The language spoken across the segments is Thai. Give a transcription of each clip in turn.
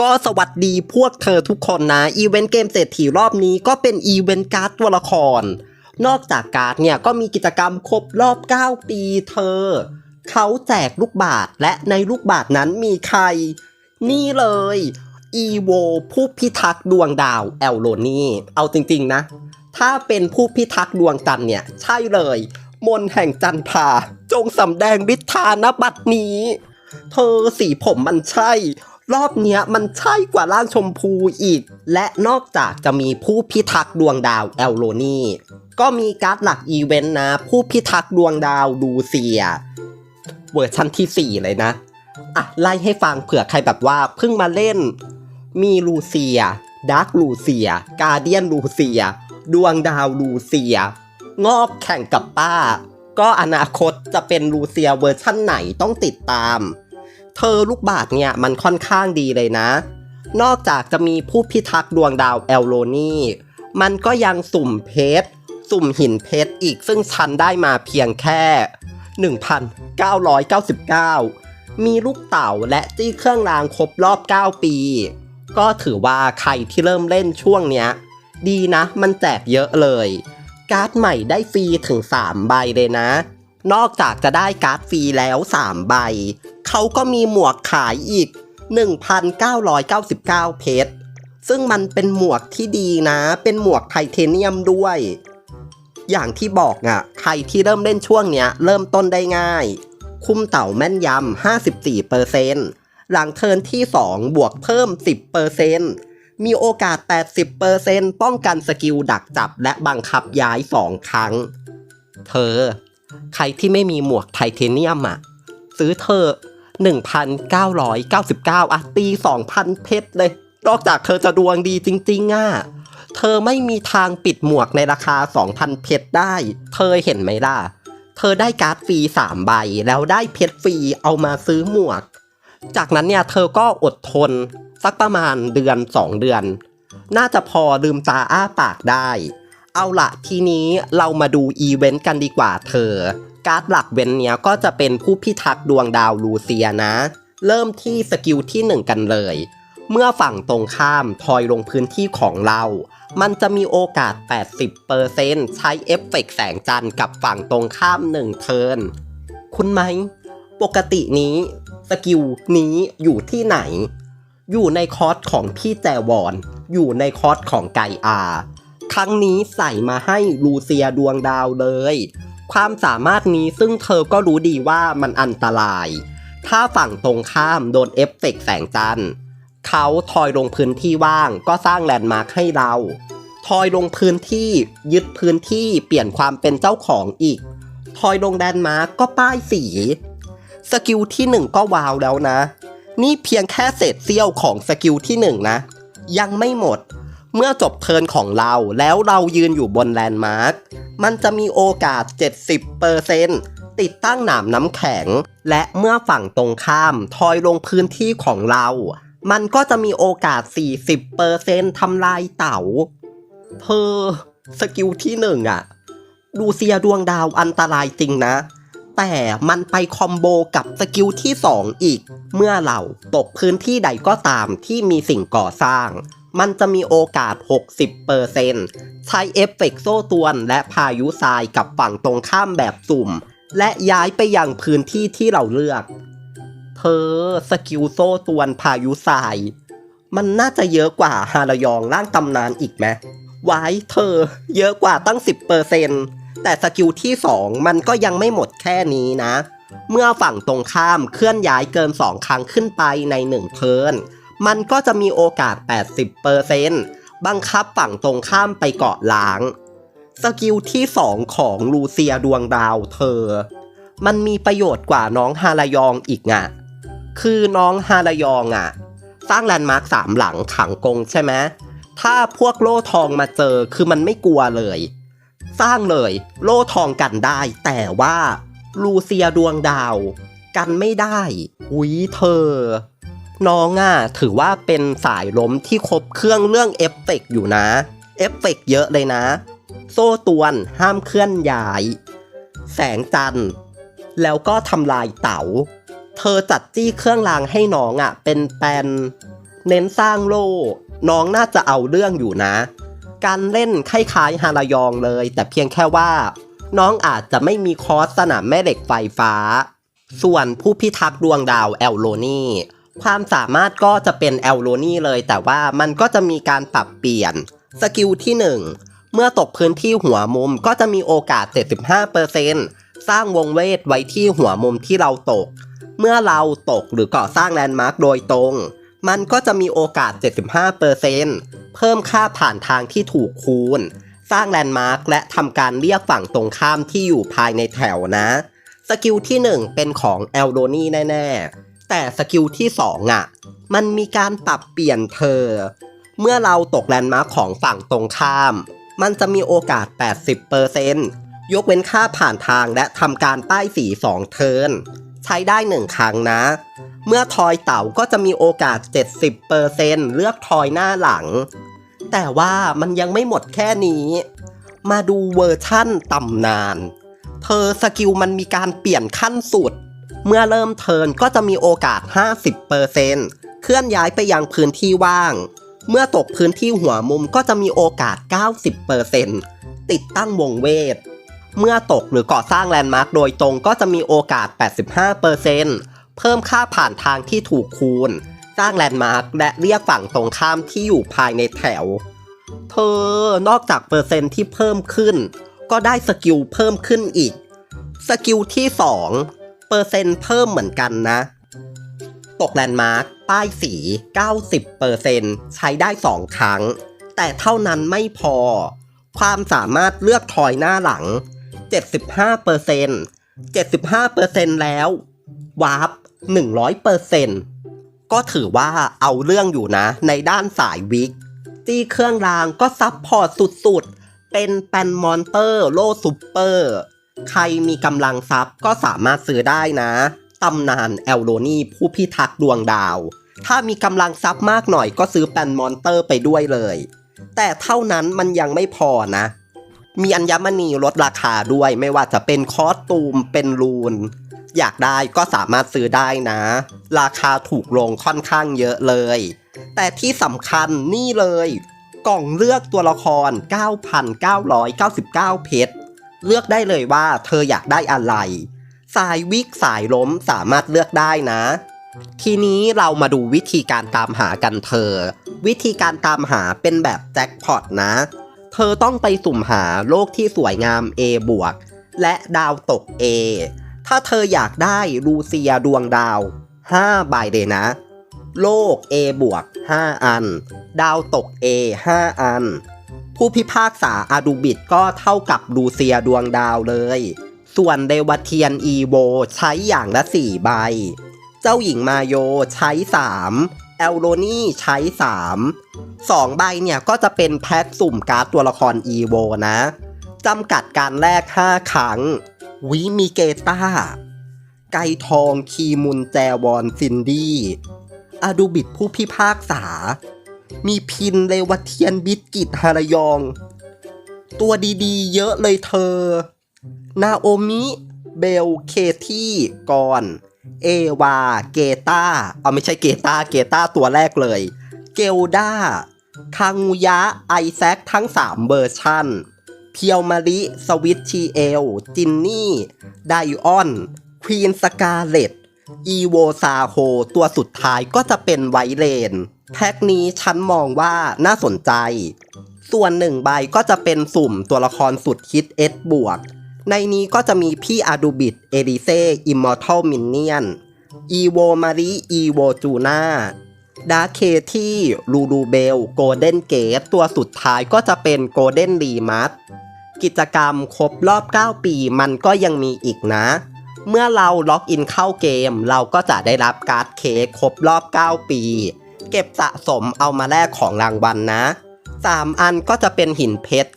ก็สวัสดีพวกเธอทุกคนนะ อีเวนต์เกมเศรษฐีรอบนี้ก็เป็นอีเวนต์การ์ดตัวละคร นอกจากการ์ดเนี่ยก็มีกิจกรรมครบรอบ 9 ปีเธอ เขาแจกลูกบาทและในลูกบาทนั้นมีใคร นี่เลย อีโวผู้พิทักษ์ดวงดาวแอลโลนี่เอาจริงๆนะ ถ้าเป็นผู้พิทักษ์ดวงจันเนี่ย ใช่เลย มนต์แห่งจันทราจงสำแดงฤทธาณบัดนี้ เธอสีผมมันใช่ รอบเนี้ยมันใช่กว่าร่างชมพูอีก และนอกจากจะมีผู้พิทักษ์ดวงดาวแอลโลนี่ก็มีการ์ดหลักอีเวนต์นะ ผู้พิทักษ์ดวงดาวดูเซีย เวอร์ชันทีสี่ 4 เลยนะ อะ ไล่ให้ฟังเผื่อใครแบบว่าเพิ่งมาเล่น มีลูเซียดาร์กลูเซีย กาเดียนลูเซีย ดวงดาวลูเซีย งอกแข่งกับป้า ก็อนาคตจะเป็นลูเซียเวอร์ชั่นไหนต้องติดตาม เธอลูกบาทเนี่ยมันค่อนข้างดีเลยนะ นอกจากจะมีผู้พิทักษ์ดวงดาวแอลโลนี่มันก็ยังสุ่มเพชร สุ่มหินเพชรอีกซึ่งฉันได้มาเพียงแค่ 1,999 มีลูกเต่าและจี้เครื่องรางครบรอบ 9 ปี ก็ถือว่าใครที่เริ่มเล่นช่วงเนี้ย ดีนะมันแจกเยอะเลย การ์ดใหม่ได้ฟรีถึง 3 ใบเลยนะ นอกจากจะได้การ์ดฟรีแล้ว 3 ใบ เขาก็มีหมวกขายอีก 1,999 เพชร ซึ่งมันเป็นหมวกที่ดีนะ เป็นหมวกไทเทเนียมด้วย อย่างที่บอกอะ่ะ ใครที่เริ่มเล่นช่วงเนี้ย เริ่มต้นได้ง่าย คุ้มเต่าแม่นยำ 54%หลังเทินที่ 2 บวกเพิ่ม 10%มีโอกาส 80%ป้องกันสกิลดักจับและบังคับย้าย 2 ครั้ง เธอ ใครที่ไม่มีหมวกไทเทเนียมอะ ซื้อเธอ 1,999อะตี 2,000 เพชรเลย นอกจากเธอจะดวงดีจริง ๆ อะ เธอไม่มีทางปิดหมวกในราคา 2,000 เพชรได้ เธอเห็นไหมล่ะ เธอได้การ์ดฟรี 3 ใบ แล้วได้เพชรฟรีเอามาซื้อหมวก จากนั้นเนี่ยเธอก็อดทน สักประมาณเดือน 2 เดือน น่าจะพอลืมตาอ้าปากได้ เอาละทีนี้เรามาดูอีเวนต์กันดีกว่าเธอ การ์ดหลักเวนเนี้ยก็จะเป็นผู้พิทักษ์ดวงดาวลูเซียนะ เริ่มที่สกิลที่ 1 กันเลย เมื่อฝั่งตรงข้ามทอยลงพื้นที่ของเรา มันจะมีโอกาส 80%ใช้เอฟเฟกต์แสงจันทร์กับฝั่งตรงข้าม 1 เทิร์นคุณไหม ปกตินี้สกิลนี้อยู่ที่ไหน อยู่ในคอร์สของพี่แจวอน อยู่ในคอร์สของไกอา ครั้งนี้ใส่มาให้ลูเซียดวงดาวเลย ความสามารถนี้ซึ่งเธอก็รู้ดีว่ามันอันตราย ถ้าฝั่งตรงข้ามโดนเอฟเฟกแสงจันทร์เขาทอยลงพื้นที่ว่างก็สร้างแลนด์มาร์คให้เรา ทอยลงพื้นที่ยึดพื้นที่เปลี่ยนความเป็นเจ้าของอีก ทอยลงแลนด์มาร์คก็ป้ายสี สกิลที่หนึ่งก็วาวแล้วนะ นี่เพียงแค่เศษเสี้ยวของสกิลที่หนึ่งนะ ยังไม่หมด เมื่อจบเทิร์นของเราแล้วเรายืนอยู่บนแลนด์มาร์ค มันจะมีโอกาส 70%ติดตั้งหนามน้ำแข็ง และเมื่อฝั่งตรงข้ามทอยลงพื้นที่ของเรา มันก็จะมีโอกาส 40%ทำลายเต๋าเธอสกิลที่หนึ่งอะดูเซียดวงดาวอันตรายจริงนะ แต่มันไปคอมโบกับสกิลที่ 2 อีก เมื่อเราตกพื้นที่ใดก็ตามที่มีสิ่งก่อสร้าง มันจะมีโอกาส 60%ใช้เอฟเฟกต์โซ่ตวนและพายุทรายกับฝั่งตรงข้ามแบบสุ่ม และย้ายไปยังพื้นที่ที่เราเลือก เธอสกิลโซ่ตวนพายุทราย มันน่าจะเยอะกว่าฮารยองร่างตำนานอีกไหมไว้เธอ เยอะกว่าตั้ง 10%แต่สกิลที่ 2 มันก็ยังไม่หมดแค่นี้นะ เมื่อฝั่งตรงข้ามเคลื่อนย้ายเกิน 2 ครั้งขึ้นไปใน 1 เทิร์น มันก็จะมีโอกาส 80%บังคับฝั่งตรงข้ามไปเกาะล้าง สกิลที่ 2 ของลูเซียดวงดาวเธอ มันมีประโยชน์กว่าน้องฮารายองอีกอะคือน้องฮารายองอะสร้างแลนด์มาร์คสามหลังขังกงใช่ไหมถ้าพวกโล่ทองมาเจอคือมันไม่กลัวเลย สร้างเลยโล่ทองกันได้ แต่ว่าลูเซียดวงดาว กันไม่ได้ อุ้ยเธอ น้องอะถือว่าเป็นสายล้มที่ครบเครื่องเรื่องเอฟเฟกต์อยู่นะ เอฟเฟกต์เยอะเลยนะ โซ่ตวนห้ามเคลื่อนย้าย แสงจันทร์ แล้วก็ทำลายเต๋า เธอจัดจี้เครื่องรางให้น้องอะ เป็นแปนเน้นสร้างโล่น้องน่าจะเอาเรื่องอยู่นะ การเล่นคล้ายๆฮารายองเลย แต่เพียงแค่ว่า น้องอาจจะไม่มีคอร์สสนามแม่เหล็กไฟฟ้า ส่วนผู้พิทักษ์ดวงดาวแอลโลนี่ ความสามารถก็จะเป็นแอลโลนี่เลย แต่ว่ามันก็จะมีการปรับเปลี่ยน สกิลที่ 1 เมื่อตกพื้นที่หัวมุมก็จะมีโอกาส 75%สร้างวงเวทไว้ที่หัวมุมที่เราตก เมื่อเราตกหรือก่อสร้างแลนด์มาร์กโดยตรง มันก็จะมีโอกาส 75%เพิ่มค่าผ่านทางที่ถูกคูณ สร้างแลนด์มาร์กและทำการเรียกฝั่งตรงข้ามที่อยู่ภายในแถวนะ สกิลที่ 1 เป็นของแอลโดนี่แน่ ๆ แต่สกิลที่2อะ มันมีการปรับเปลี่ยนเธอ เมื่อเราตกแลนด์มาร์คของฝั่งตรงข้าม มันจะมีโอกาส 80%ยกเว้นค่าผ่านทางและทำการป้ายสี2เทิร์นใช้ได้ 1 ครั้งนะ เมื่อทอยเต่าก็จะมีโอกาส 70%เลือกทอยหน้าหลัง แต่ว่ามันยังไม่หมดแค่นี้ มาดูเวอร์ชั่นตำนาน เธอสกิลมันมีการเปลี่ยนขั้นสุด เมื่อเริ่มเทินก็จะมีโอกาส 50%เคลื่อนย้ายไปยังพื้นที่ว่าง เมื่อตกพื้นที่หัวมุมก็จะมีโอกาส 90%ติดตั้งวงเวท เมื่อตกหรือก่อสร้างแลนด์มาร์กโดยตรงก็จะมีโอกาส 85%เพิ่มค่าผ่านทางที่ถูกคูณ สร้างแลนด์มาร์กและเรียกฝั่งตรงข้ามที่อยู่ภายในแถว เธอนอกจากเปอร์เซ็นต์ที่เพิ่มขึ้น ก็ได้สกิลเพิ่มขึ้นอีก สกิลที่ 2 เปอร์เซ็นต์เพิ่มเหมือนกันนะ ตกแลนด์มาร์กป้ายสี 90%ใช้ได้ 2 ครั้ง แต่เท่านั้นไม่พอ ความสามารถเลือกทอยหน้าหลัง 75% 75%แล้ววาร์ป100%ก็ถือว่าเอาเรื่องอยู่นะ ในด้านสายวิกจี้เครื่องรางก็ซับพอร์ตสุดๆ เป็นแปนมอนเตอร์โลซูเปอร์ ใครมีกำลังทรัพย์ก็สามารถซื้อได้นะ ตำนานแอลโลนี่ผู้พิทักษ์ดวงดาว ถ้ามีกำลังทรัพย์มากหน่อยก็ซื้อแปนมอนเตอร์ไปด้วยเลย แต่เท่านั้นมันยังไม่พอนะ มีอัญมณีลดราคาด้วยไม่ว่าจะเป็นคอสตูมเป็นรูน อยากได้ก็สามารถซื้อได้นะ ราคาถูกลงค่อนข้างเยอะเลย แต่ที่สำคัญนี่เลย กล่องเลือกตัวละคร 9,999 เพชร เลือกได้เลยว่าเธออยากได้อะไร สายวิกสายล้มสามารถเลือกได้นะ ทีนี้เรามาดูวิธีการตามหากันเธอ วิธีการตามหาเป็นแบบแจ็คพอตนะ เธอต้องไปสุ่มหาโลกที่สวยงาม A บวกและดาวตก A ถ้าเธออยากได้ลูเซียดวงดาว 5 ใบเลยนะ โลก A บวก 5 อัน ดาวตก A 5 อัน ผู้พิพากษาอาดูบิดก็เท่ากับลูเซียดวงดาวเลย ส่วนเดวเทียนอีโวใช้อย่างละ 4 ใบ เจ้าหญิงมาโยใช้3แอลโรนี่ใช้ 3 2 ใบเนี่ยก็จะเป็นแพ็คสุ่มการ์ดตัวละครอีโวนะจำกัดการแลก 5 ครั้ง วิมิเกตาไกทองคีมุนแจวอนซินดี้อาดูบิดผู้พิพากษา มีพินเลวเทียนบิสกิตฮารายอง ตัวดีๆ เยอะเลยเธอ นาโอมิ เบล เคที่กอนเอวา เกตาเอาไม่ใช่เกตาเกตาตัวแรกเลย เกลดาคางูยะ ไอแซคทั้ง 3 เวอร์ชันเพียวมาริ สวิตชีเอล จินนี่ ไดออน ควีนสกาเลต อีโวซาโฮตัวสุดท้ายก็จะเป็นไวเลน แพ็คนี้ฉันมองว่าน่าสนใจ ส่วนหนึ่งใบก็จะเป็นสุ่มตัวละครสุดฮิตเอสบวก ในนี้ก็จะมีพี่อาดูบิดเอริเซอิมมอร์ทัลมินเนียนอีโวมาริอีโวจูนาดาเคที่ลูดูเบลโกลเด้นเกตตัวสุดท้ายก็จะเป็นโกลเด้นรีมัสกิจกรรมครบรอบ 9 ปีมันก็ยังมีอีกนะ เมื่อเราล็อกอินเข้าเกม เราก็จะได้รับการ์ดเค้กครบรอบ 9 ปี เก็บสะสมเอามาแลกของรางวัลนะ 3 อันก็จะเป็นหินเพชร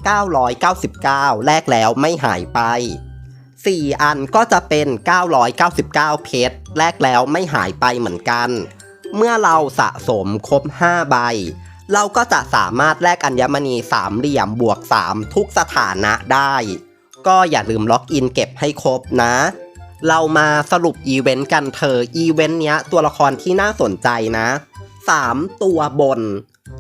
999 แลกแล้วไม่หายไป 4 อันก็จะเป็น 999 เพชร แลกแล้วไม่หายไปเหมือนกัน เมื่อเราสะสมครบ 5 ใบ เราก็จะสามารถแลกอัญมณีสามเหลี่ยมบวก 3 ทุกสถานะได้ ก็อย่าลืมล็อกอินเก็บให้ครบนะ เรามาสรุปอีเวนต์กันเธอ อีเวนต์เนี้ยตัวละครที่น่าสนใจนะ 3 ตัวบน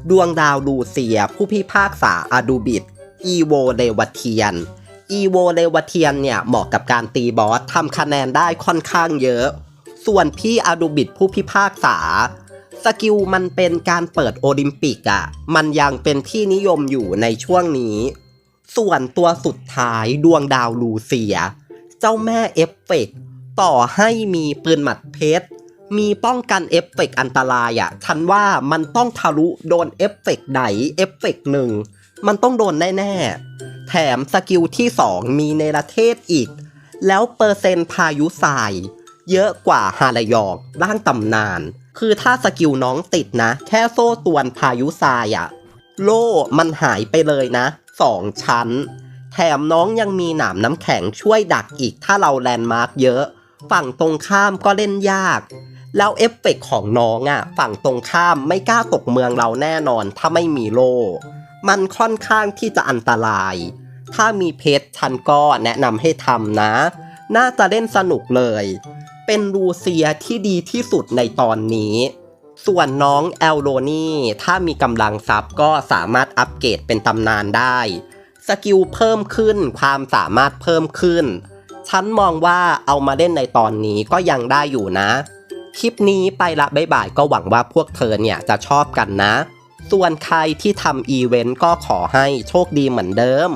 ดวงดาวลูเซีย ผู้พิพากษาอาดูบิด อีโวเลวเทียน อีโวเลวเทียนเนี่ยเหมาะกับการตีบอสทำคะแนนได้ค่อนข้างเยอะ ส่วนพี่อาดูบิดผู้พิพากษา สกิลมันเป็นการเปิดโอลิมปิกอะ่ะ มันยังเป็นที่นิยมอยู่ในช่วงนี้ ส่วนตัวสุดท้ายดวงดาวลูเซีย เจ้าแม่เอฟเฟกต์ต่อให้มีปืนหมัดเพชรมีป้องกันเอฟเฟกต์อันตรายอะ่ะฉันว่ามันต้องทะลุโดนเอฟเฟกต์ไหนเอฟเฟกต์หนึ่งมันต้องโดนแน่ๆ แถมสกิลที่ 2 มีในประเทศอีก แล้วเปอร์เซ็นต์พายุทราย เยอะกว่าฮาลยองร่างตำนาน คือถ้าสกิลน้องติดนะ แค่โซ่ตวนพายุทรายอะโล่มันหายไปเลยนะสองชั้น แถมน้องยังมีหนามน้ำแข็งช่วยดักอีกถ้าเราแลนด์มาร์กเยอะ ฝั่งตรงข้ามก็เล่นยาก แล้วเอฟเฟกต์ของน้องอะ่ะ ฝั่งตรงข้ามไม่กล้าตกเมืองเราแน่นอนถ้าไม่มีโล่มันค่อนข้างที่จะอันตราย ถ้ามีเพชรฉันก็แนะนำให้ทำนะ น่าจะเล่นสนุกเลย เป็นรูเซียที่ดีที่สุดในตอนนี้ ส่วนน้องแอลโรนี่ถ้ามีกำลังทรัพย์ก็สามารถอัปเกรดเป็นตำนานได้ สกิลเพิ่มขึ้น ความสามารถเพิ่มขึ้น ฉันมองว่าเอามาเล่นในตอนนี้ก็ยังได้อยู่นะ คลิปนี้ไปละบ๊ายบายก็หวังว่าพวกเธอเนี่ยจะชอบกันนะ ส่วนใครที่ทำอีเวนต์ก็ขอให้โชคดีเหมือนเดิม